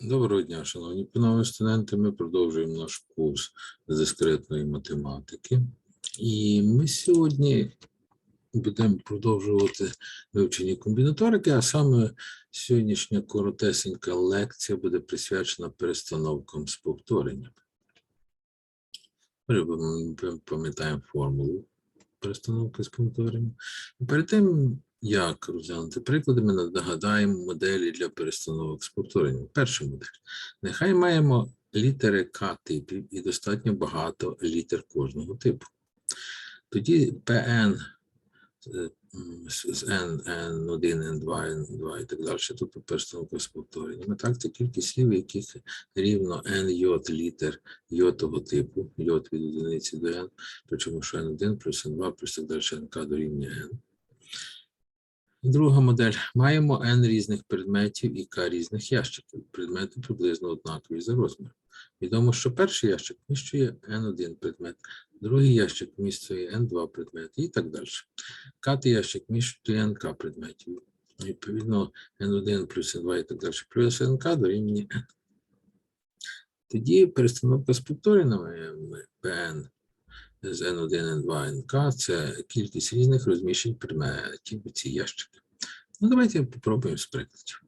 Доброго дня, шановні панове студенти. Ми продовжуємо наш курс з дискретної математики. І ми сьогодні будемо продовжувати вивчення комбінаторики, а саме сьогоднішня коротесенька лекція буде присвячена перестановкам з повторенням. Ми пам'ятаємо формулу перестановки з повторенням. Перед тим, як розглянути приклади, ми нагадаємо моделі для перестановок з повторенням. Перша модель. Нехай маємо літери К типів і достатньо багато літер кожного типу. Тоді PN е, з N, N1, N2, N2 і так далі, тобто перестановка з повторенням. Так, це кількість слів, яких рівно N йод літер йотового типу, йод від одиниці до N, причому що N1 плюс N2 плюс так далі NK дорівнює N. Друга модель. Маємо n різних предметів і k різних ящиків. Предмети приблизно однакові за розміром. Відомо, що перший ящик вміщує n1 предмет, другий ящик вміщує n2 предмети і так далі. Катий ящик вміщує nk предметів. Відповідно, n1 плюс n2 і так далі, плюс nk дорівнює n. Тоді перестановка з повтореннями Pn з N1, N2, NK – це кількість різних розміщень предметів у ці ящики. Ну, давайте попробуємо з прикладів.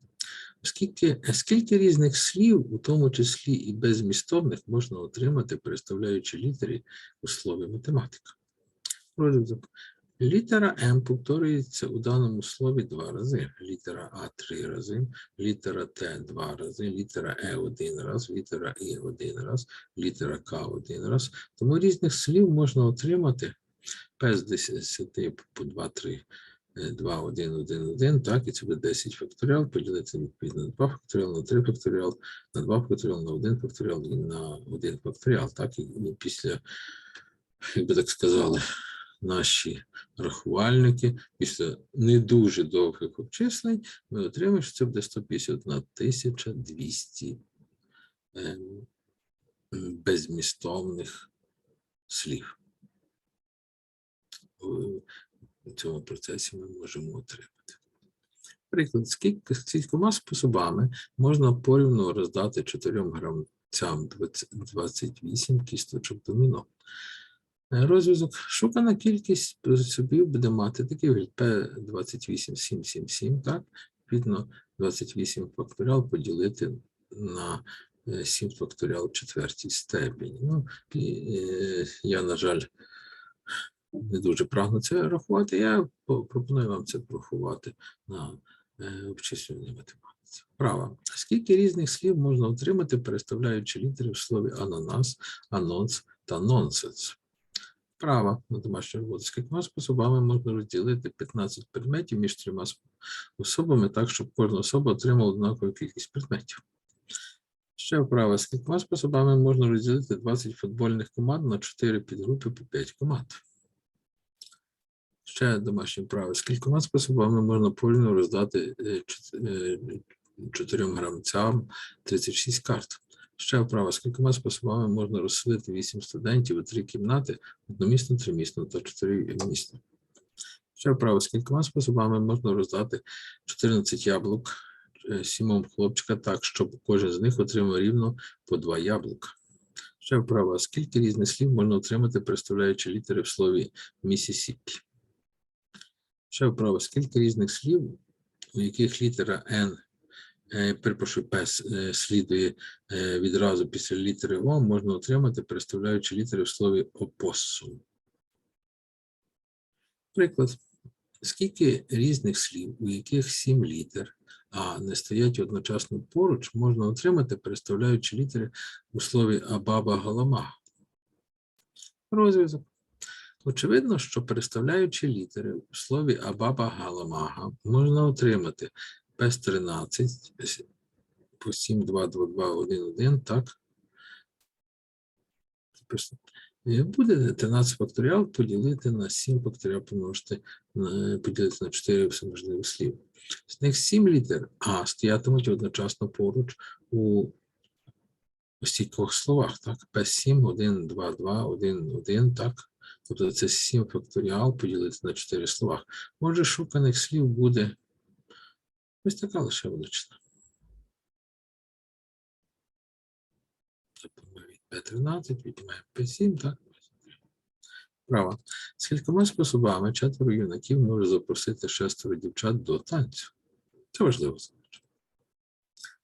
Оскільки, скільки різних слів, у тому числі і безмістовних, можна отримати, переставляючи літери у слові математика? Розвиток. Літера М повторюється у даному слові два рази. Літера А три рази, літера Т два рази, літера Е один раз, літера І один раз, літера К один раз. Тому різних слів можна отримати П з 10 по 2, 3, 2, 1, 1, 1, так, і це буде 10 факторіал, поділити відповідно на 2 факторіал, на 3 факторіал, на 2 факторіал, на 1 факторіал і на 1 факторіал, так, і після, як би так сказали, наші рахувальники після не дуже довгих обчислень ми отримаємо, що це буде 151 тисяча 200 ем, безмістовних слів. В цьому процесі ми можемо отримати. Приклад, скільки скількома способами можна порівну роздати чотирьом гравцям 20 28 кісточок доміно. Е, Розв'язок шукана кількість способів буде мати такий вигляд P28, 7, 7, 7, так? Відповідно, 28 факторіал поділити на е, 7 факторіал в четвертій степені. Ну, е, я, на жаль, не дуже прагну це рахувати. Я пропоную вам це порахувати на е, обчислювальній математиці. Право. Скільки різних слів можна отримати, переставляючи літери в слові ананас, анонс та нонсенс? Право на домашню роботу. Скількома способами можна розділити 15 предметів між трьома особами так, щоб кожна особа отримала однакову кількість предметів. Ще вправо. Скількома способами можна розділити 20 футбольних команд на 4 підгрупи по 5 команд. Ще домашнє право. Скількома способами можна повільно роздати е, чот- е, чотирьом гравцям 36 карт. Ще вправо. Скількома способами можна розселити 8 студентів у три кімнати, одномісно, тримісно та чотиримісно. Ще вправо. Скількома способами можна роздати 14 яблук е, сімом хлопчика так, щоб кожен з них отримав рівно по два яблука. Ще вправо. Скільки різних слів можна отримати, представляючи літери в слові Місісіпі? Ще вправо. Скільки різних слів, у яких літера е, перепрошую, П е, слідує е, відразу після літери О, можна отримати, переставляючи літери в слові опосум. Приклад. Скільки різних слів, у яких сім літер, а не стоять одночасно поруч, можна отримати, переставляючи літери у слові Абаба Галамага? Розв'язок. Очевидно, що переставляючи літери у слові Абаба Галамага, можна отримати без 13 по 7, 2, 2, 2, 1, 1, так? Е, Буде 13 факторіал поділити на 7 факторіал помножити поділити на 4 всеможливих слів. З них 7 літер А стоятимуть одночасно поруч у стількох словах, так? P7, 1, 2, 2, 1, 1, так? Тобто це 7 факторіал поділити на 4 слова. Може, шуканих слів буде Ось така лише величина. Тобто ми від 13 віднімаємо П7, так? Право. З кількома способами четверо юнаків може запросити шестеро дівчат до танцю. Це важливо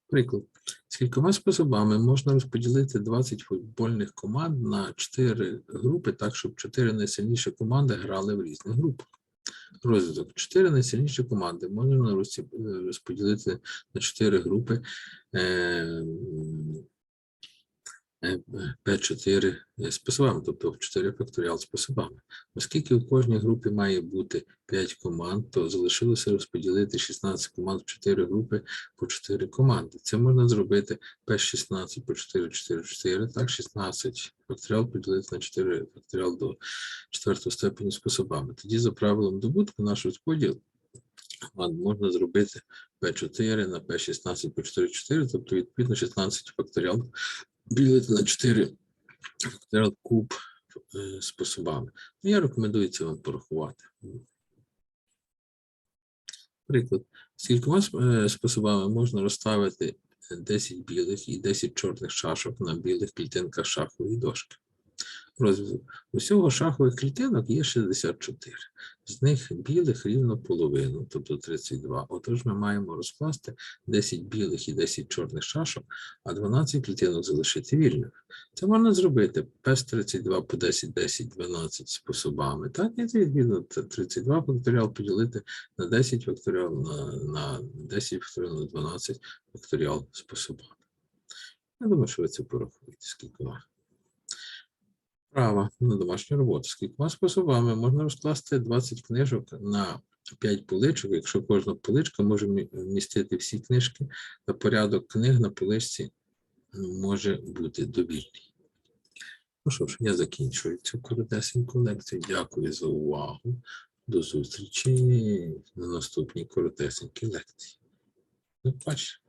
Приклад. З кількома способами можна розподілити 20 футбольних команд на 4 групи, так, щоб 4 найсильніші команди грали в різних групах. Розвиток. Чотири найсильніші команди можна е, розподілити на чотири групи. Е, е, P4 способами, тобто в 4 факторіал способами. Оскільки у кожній групі має бути 5 команд, то залишилося розподілити 16 команд в 4 групи по 4 команди. Це можна зробити P16 по 4, 4, 4, так, 16 факторіал поділити на 4 факторіал до 4 степені способами. Тоді за правилом добутку наш розподіл можна зробити P4 на P16 по 4, 4, тобто відповідно 16 факторіал поділити на 4 факторіал куб е, способами. Ну, я рекомендую це вам порахувати. Приклад. З кількома е, способами можна розставити 10 білих і 10 чорних шашок на білих клітинках шахової дошки. Розв'язок. Усього шахових клітинок є 64. З них білих рівно половину, тобто 32. Отож ми маємо розкласти 10 білих і 10 чорних шашок, а 12 клітинок залишити вільних. Це можна зробити без 32 по 10, 10, 12 способами. Так, і відповідно 32 факторіал поділити на 10 факторіал на, на 10 факторіал на 12 факторіал способами. Я думаю, що ви це порахуєте скількома. Право на домашню роботу. Скількома способами можна розкласти 20 книжок на 5 поличок, якщо кожна поличка може вмістити всі книжки, то порядок книг на поличці може бути довільний. Ну що ж, я закінчую цю коротесеньку лекцію. Дякую за увагу. До зустрічі на наступній коротесенькій лекції. До побачення.